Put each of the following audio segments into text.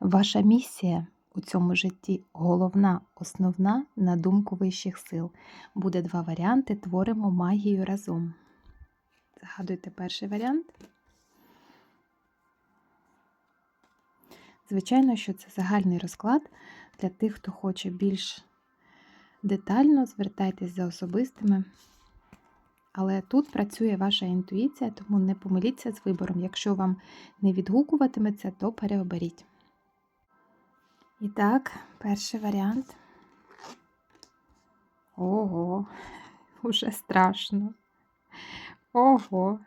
Ваша місія у цьому житті головна, основна на думку вищих сил. Буде два варіанти. Творимо магію разом. Загадуйте перший варіант. Звичайно, що це загальний розклад для тих, хто хоче більш детально, звертайтесь за особистими. Але тут працює ваша інтуїція, тому не помиліться з вибором. Якщо вам не відгукуватиметься, то переоберіть. І так, перший варіант. Ого, уже страшно. Ого.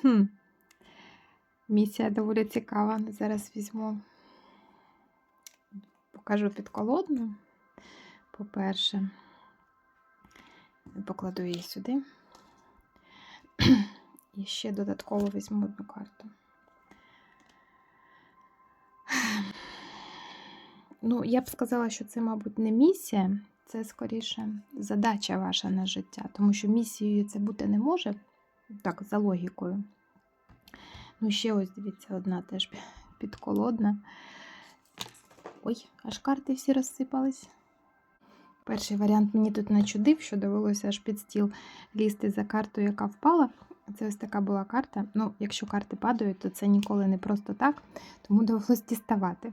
Хм. Місія доволі цікава. Зараз візьму, покажу підколодну, по-перше, покладу її сюди. І ще додатково візьму одну карту. Ну, я б сказала, що це, мабуть, не місія, це скоріше задача ваша на життя, тому що місією це бути не може, так, за логікою. Ну, ще ось, дивіться, одна теж підколодна. Ой, аж карти всі розсипались. Перший варіант мені тут начудив, що довелося аж під стіл лізти за картою, яка впала. Це ось така була карта. Ну, якщо карти падають, то це ніколи не просто так, тому довелося діставати.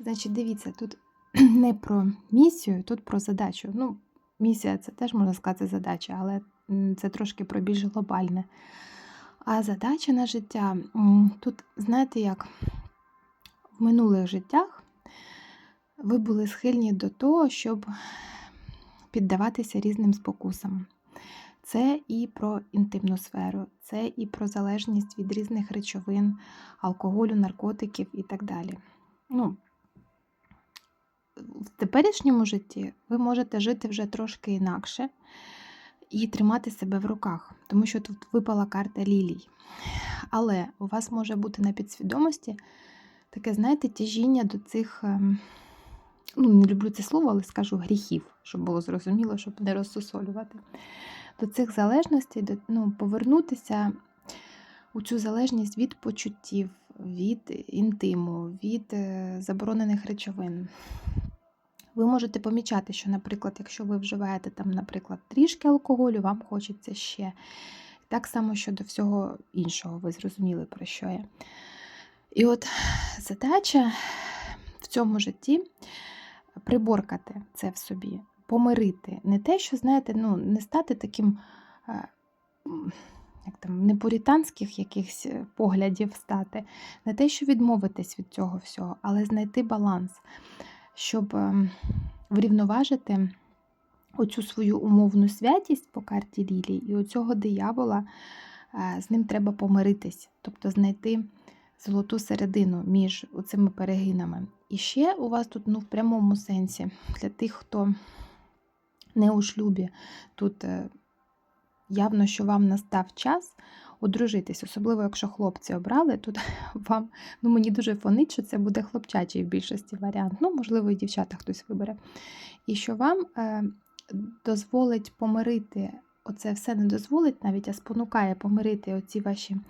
Значить, дивіться, тут не про місію, тут про задачу. Ну, місія це теж можна сказати задача, але це трошки про більш глобальне. А задача на життя тут, знаєте, як в минулих життях ви були схильні до того, щоб піддаватися різним спокусам. Це і про інтимну сферу, це і про залежність від різних речовин, алкоголю, наркотиків і так далі. Ну, В теперішньому житті ви можете жити вже трошки інакше і тримати себе в руках, тому що тут випала карта лілій. Але у вас може бути на підсвідомості таке, знаєте, тяжіння до цих, ну, не люблю це слово, але скажу гріхів, щоб було зрозуміло, щоб не розсусолювати. До цих залежностей, до, ну, повернутися у цю залежність від почуттів, від інтиму, від заборонених речовин. Ви можете помічати, що, наприклад, якщо ви вживаєте там, наприклад, трішки алкоголю, вам хочеться ще. Так само щодо всього іншого, ви зрозуміли, про що я. І от задача в цьому житті приборкати це в собі, помирити. Не те, що, знаєте, ну, не стати таким, як там, не пуританських якихось поглядів стати, не те, що відмовитись від цього всього, але знайти баланс щоб врівноважити оцю свою умовну святість по карті Лілії, і оцього диявола з ним треба помиритись, тобто знайти золоту середину між цими перегинами. І ще у вас тут ну, в прямому сенсі для тих, хто не у шлюбі, тут е, явно, що вам настав час одружитись, особливо, якщо хлопці обрали, тут вам, ну мені дуже фонить, що це буде хлопчачий в більшості варіант. Ну, можливо, і дівчата хтось вибере. І що вам е, дозволить помирити, оце все не дозволить навіть, а спонукає помирити оці ваші е,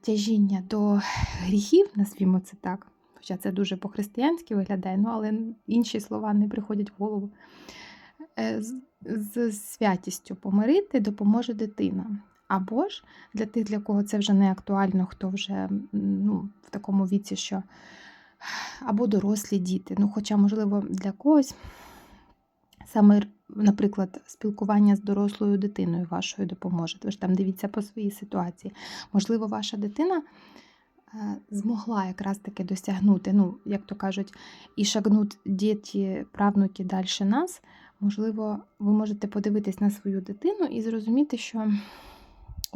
тяжіння до гріхів, назвімо це так. Хоча це дуже по-християнськи виглядає, ну, але інші слова не приходять в голову. Е, з, з святістю помирити допоможе дитина. Або ж для тих, для кого це вже не актуально, хто вже ну, в такому віці, що або дорослі діти. Ну, Хоча, можливо, для когось саме, наприклад, спілкування з дорослою дитиною вашою допоможе. Ви ж там дивіться по своїй ситуації. Можливо, ваша дитина е, змогла якраз таки досягнути, ну, як то кажуть, і шагнуть діти, правнуки далі нас. Можливо, ви можете подивитись на свою дитину і зрозуміти, що.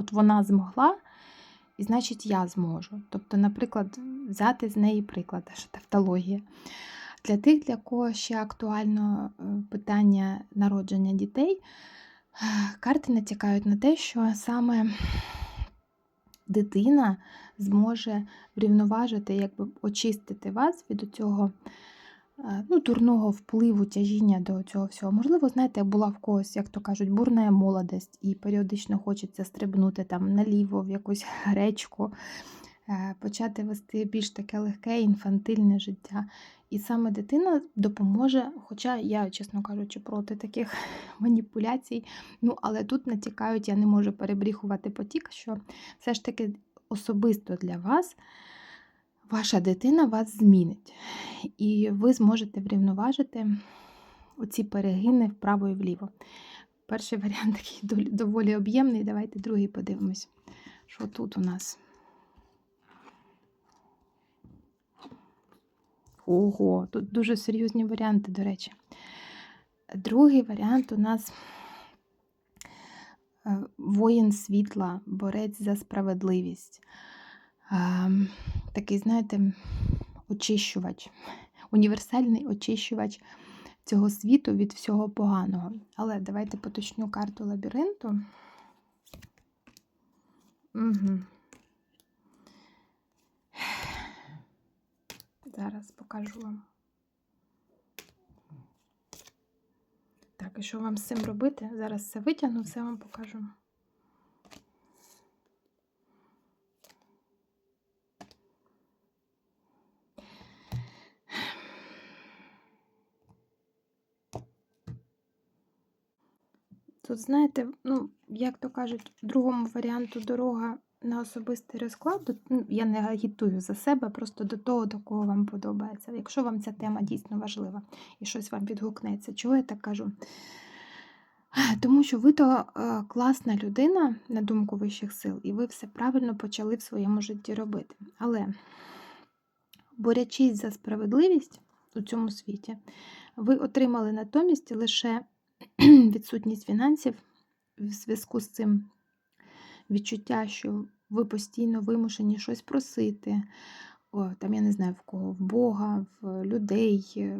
От вона змогла, і значить, я зможу. Тобто, наприклад, взяти з неї приклад, що тавтологія. Для тих, для кого ще актуально е, питання народження дітей, карти натякають на те, що саме дитина зможе врівноважити, якби очистити вас від цього ну, дурного впливу, тяжіння до цього всього. Можливо, знаєте, була в когось, як то кажуть, бурна молодість, і періодично хочеться стрибнути там наліво в якусь речку, е, почати вести більш таке легке, інфантильне життя. І саме дитина допоможе, хоча я, чесно кажучи, проти таких маніпуляцій. Ну, але тут натякають, я не можу перебріхувати потік, що все ж таки особисто для вас ваша дитина вас змінить. І ви зможете врівноважити оці перегини вправо і вліво. Перший варіант такий доволі об'ємний. Давайте другий подивимось, що тут у нас. Ого, тут дуже серйозні варіанти, до речі. Другий варіант у нас е, воїн світла, борець за справедливість. Такий, знаєте, очищувач, універсальний очищувач цього світу від всього поганого. Але давайте поточню карту лабіринту. Угу. Зараз покажу вам. Так, і що вам з цим робити? Зараз все витягну, все вам покажу. Тут, знаєте, ну, як то кажуть, другому варіанту дорога на особистий розклад. Ну, я не агітую за себе, просто до того, до кого вам подобається. Якщо вам ця тема дійсно важлива і щось вам відгукнеться, чого я так кажу? Тому що ви то е, класна людина, на думку вищих сил, і ви все правильно почали в своєму житті робити. Але, борячись за справедливість у цьому світі, ви отримали натомість лише відсутність фінансів в зв'язку з цим відчуття, що ви постійно вимушені щось просити. О, там, я не знаю, в кого, в Бога, в людей, е,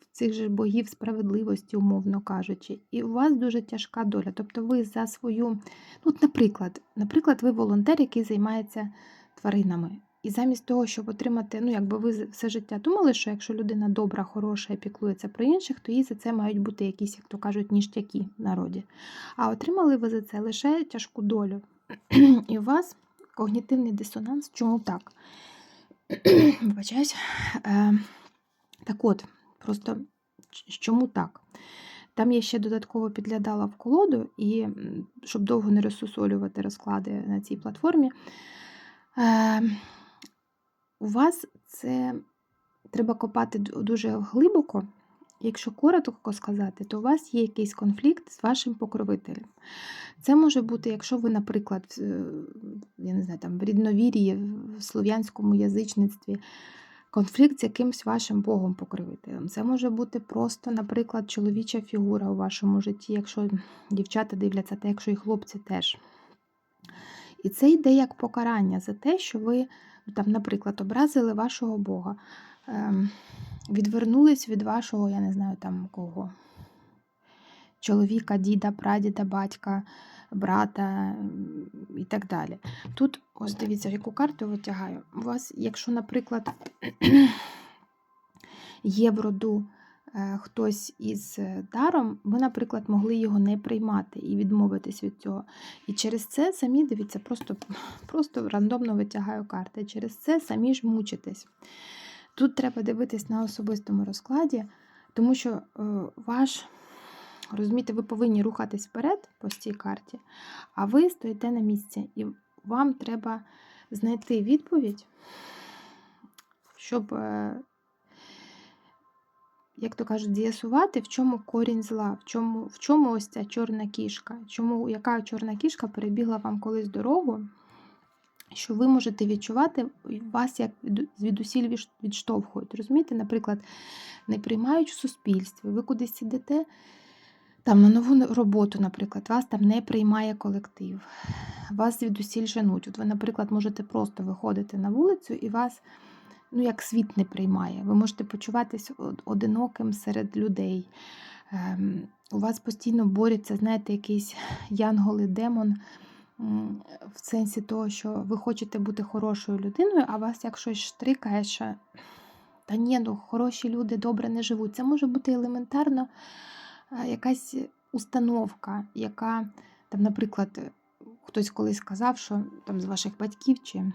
в цих же богів справедливості, умовно кажучи. І у вас дуже тяжка доля. Тобто ви за свою, ну, наприклад, наприклад, ви волонтер, який займається тваринами. І замість того, щоб отримати, ну якби ви все життя думали, що якщо людина добра, хороша і піклується про інших, то їй за це мають бути якісь, як то кажуть, ніштяки в народі. А отримали ви за це лише тяжку долю. І у вас когнітивний дисонанс. Чому так? Е, так от, просто чому так? Там я ще додатково підглядала в колоду, і щоб довго не розсусолювати розклади на цій платформі. У вас це треба копати дуже глибоко. Якщо коротко сказати, то у вас є якийсь конфлікт з вашим покровителем. Це може бути, якщо ви, наприклад, я не знаю, там, в рідновір'ї, в слов'янському язичництві, конфлікт з якимсь вашим Богом-покровителем. Це може бути просто, наприклад, чоловіча фігура у вашому житті, якщо дівчата дивляться, та якщо і хлопці теж. І це йде як покарання за те, що ви, там, наприклад, образили вашого Бога, ем, відвернулись від вашого, я не знаю там кого, чоловіка, діда, прадіда, батька, брата і так далі. Тут, ось дивіться, яку карту витягаю. У вас, якщо, наприклад, є в роду хтось із е, даром, ви, наприклад, могли його не приймати і відмовитись від цього. І через це самі дивіться, просто просто рандомно витягаю карти. Через це самі ж мучитесь. Тут треба дивитись на особистому розкладі, тому що е, ваш, розумієте, ви повинні рухатись вперед по цій карті, а ви стоїте на місці, і вам треба знайти відповідь, щоб як то кажуть, з'ясувати, в чому корінь зла, в чому в чому ось ця чорна кішка, чому яка чорна кішка перебігла вам колись дорогу, що ви можете відчувати, вас як звідусіль відштовхують. Розумієте, наприклад, не приймають в суспільстві, ви кудись сидите. Там на нову роботу, наприклад, вас там не приймає колектив, вас звідусіль женуть. От ви, наприклад, можете просто виходити на вулицю і вас ну, як світ не приймає. Ви можете почуватись одиноким серед людей. Ем, у вас постійно борються, знаєте, якийсь янгол і демон в сенсі того, що ви хочете бути хорошою людиною, а вас як щось штрикає, що та ні, ну хороші люди добре не живуть. Це може бути елементарно е, якась установка, яка, там, наприклад, хтось колись сказав, що там з ваших батьків чи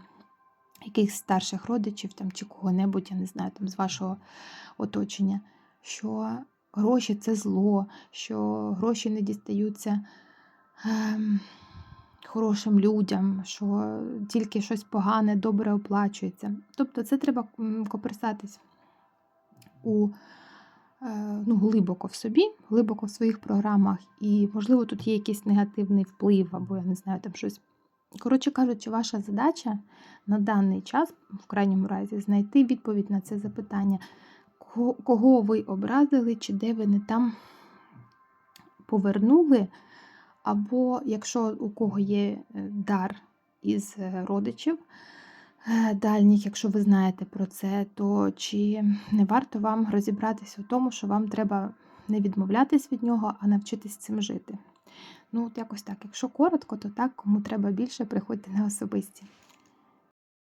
якихось старших родичів там, чи кого-небудь, я не знаю, там, з вашого оточення, що гроші це зло, що гроші не дістаються ем, хорошим людям, що тільки щось погане, добре оплачується. Тобто це треба коперсатись у е, ну, глибоко в собі, глибоко в своїх програмах, і, можливо, тут є якийсь негативний вплив, або я не знаю, там щось. Коротше кажучи, ваша задача на даний час, в крайньому разі, знайти відповідь на це запитання, кого ви образили, чи де ви не там повернули, або якщо у кого є е, дар із е, родичів е, дальніх, якщо ви знаєте про це, то чи не варто вам розібратися у тому, що вам треба не відмовлятись від нього, а навчитись цим жити. Ну, от якось так. Якщо коротко, то так, кому треба більше, приходьте на особисті.